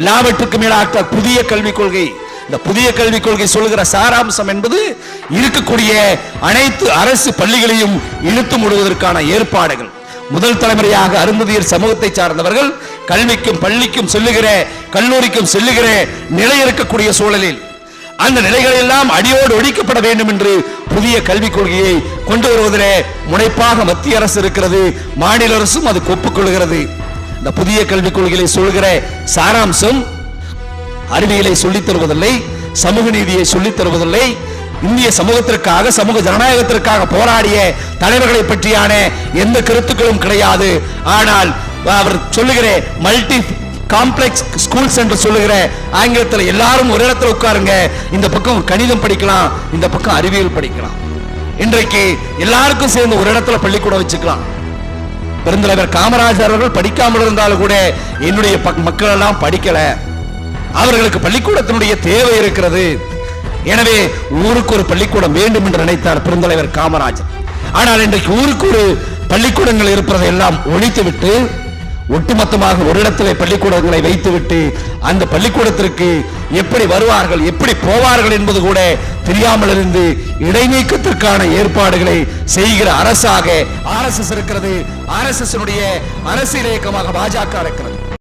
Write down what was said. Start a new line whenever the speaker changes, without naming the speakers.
எல்லாவற்றுக்கும் மேலாக புதிய கல்விக் கொள்கை. இந்த புதிய கல்விக் கொள்கை சொல்கிற சாராம்சம் என்பது இருக்கக்கூடிய அனைத்து அரசு பள்ளிகளையும் இழுத்து மூடுவதற்கான ஏற்பாடுகள். முதல் தலைமுறையாக அருந்ததியர் சமூகத்தை சார்ந்தவர்கள் கல்விக்கும் பள்ளிக்கும் செல்லுகிற கல்லூரிக்கும் செல்லுகிற நிலை இருக்கக்கூடிய சூழலில். அந்த நிலைகள் எல்லாம் அடியோடு ஒழிக்கப்பட வேண்டும் என்று புதிய கல்விக் கொள்கையை கொண்டு வருவதிலே முனைப்பாக மத்திய அரசு இருக்கிறது. மாநில அரசும் அது ஒப்புக்கொள்கிறது. இந்த புதிய கல்விக் கொள்கையை சொல்கிற சாராம்சம் அறிவியலை சொல்லித் தருவதில்லை சமூக நீதியை சொல்லித் தருவதில்லை. இந்திய சமூகத்திற்காக சமூக ஜனநாயகத்திற்காக போராடிய தலைவர்களை பற்றியான எந்த கருத்துக்களும் கிடையாது. ஆனால் அவர் சொல்லுகிற மல்டி காம்ப்ளெக்ஸ் ஸ்கூல்ஸ் என்று சொல்லுகிற ஆங்கிலத்தில் எல்லாரும் ஒரு இடத்துல உட்காருங்க. இந்த பக்கம் கணிதம் படிக்கலாம் இந்த பக்கம் அறிவியல் படிக்கலாம். இன்றைக்கு எல்லாருக்கும் சேர்ந்து ஒரு இடத்துல பள்ளிக்கூடம் வச்சுக்கலாம். பெருந்தலைவர் காமராஜர் அவர்கள் படிக்காமல் இருந்தாலும் கூட என்னுடைய மக்கள் எல்லாம் படிக்கல. அவர்களுக்கு பள்ளிக்கூடத்தினுடைய தேவை இருக்கிறது. எனவே ஊருக்கு ஒரு பள்ளிக்கூடம் வேண்டும் என்று நினைத்தார் பெருந்தலைவர் காமராஜர் ஆனால் இன்றைக்கு ஊருக்கு ஒரு பள்ளிக்கூடங்கள் இருப்பதை எல்லாம் ஒழித்துவிட்டு ஒட்டுமொத்தமாக ஒரு இடத்திலே பள்ளிக்கூடங்களை வைத்துவிட்டு அந்த பள்ளிக்கூடத்திற்கு எப்படி வருவார்கள் எப்படி போவார்கள் என்பது கூட தெரியாமல் இருந்து இடைநீக்கத்திற்கான ஏற்பாடுகளை செய்கிற அரசாக ஆர்எஸ்எஸ் இருக்கிறது. ஆர்எஸ்எஸ் அரசியல் இயக்கமாக பாஜக இருக்கிறது.